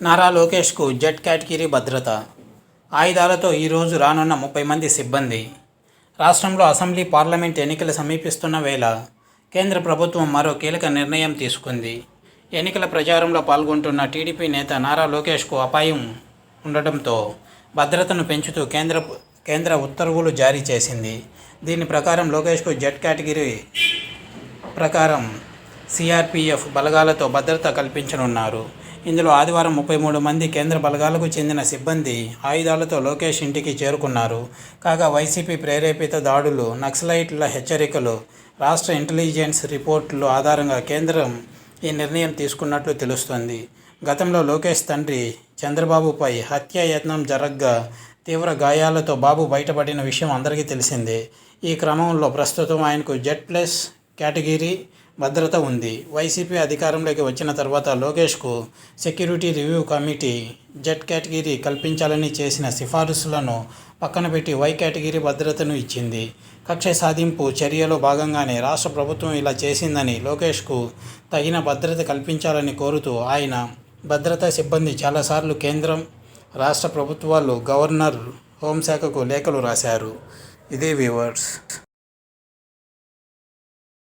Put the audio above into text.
Nara లోకేష్కు Z category భద్రత. ఆయుధాలతో ఈరోజు రానున్న ముప్పై మంది సిబ్బంది. రాష్ట్రంలో అసెంబ్లీ పార్లమెంట్ ఎన్నికలు సమీపిస్తున్న వేళ కేంద్ర ప్రభుత్వం మరో కీలక నిర్ణయం తీసుకుంది. ఎన్నికల ప్రచారంలో పాల్గొంటున్న టీడీపీ నేత నారా లోకేష్కు అపాయం ఉండటంతో భద్రతను పెంచుతూ కేంద్ర కేంద్ర ఉత్తర్వులు జారీ చేసింది. దీని ప్రకారం లోకేష్కు జెట్ కేటగిరీ ప్రకారం సిఆర్పిఎఫ్ బలగాలతో భద్రత కల్పించనున్నారు. ఇందులో ఆదివారం ముప్పై మూడు మంది కేంద్ర బలగాలకు చెందిన సిబ్బంది ఆయుధాలతో లోకేష్ ఇంటికి చేరుకున్నారు. కాగా వైసీపీ ప్రేరేపిత దాడులు నక్సలైట్ల హెచ్చరికలు రాష్ట్ర ఇంటెలిజెన్స్ రిపోర్టుల ఆధారంగా కేంద్రం ఈ నిర్ణయం తీసుకున్నట్లు తెలుస్తోంది. గతంలో లోకేష్ తండ్రి చంద్రబాబుపై హత్యాయత్నం జరగ్గా తీవ్ర గాయాలతో బాబు బయటపడిన విషయం అందరికీ తెలిసిందే. ఈ క్రమంలో ప్రస్తుతం ఆయనకు జెడ్ ప్లస్ కేటగిరీ భద్రత ఉంది. వైసీపీ అధికారంలోకి వచ్చిన తర్వాత లోకేష్కు security review committee Z category కల్పించాలని చేసిన సిఫారసులను పక్కన పెట్టి వై కేటగిరీ భద్రతను ఇచ్చింది. కక్ష సాధింపు చర్యలో భాగంగానే రాష్ట్ర ప్రభుత్వం ఇలా చేసిందని లోకేష్కు తగిన భద్రత కల్పించాలని కోరుతూ ఆయన భద్రతా సిబ్బంది చాలాసార్లు కేంద్రం రాష్ట్ర ప్రభుత్వాలు గవర్నర్ హోంశాఖకు లేఖలు రాశారు. ఇదే వ్యూవర్స్.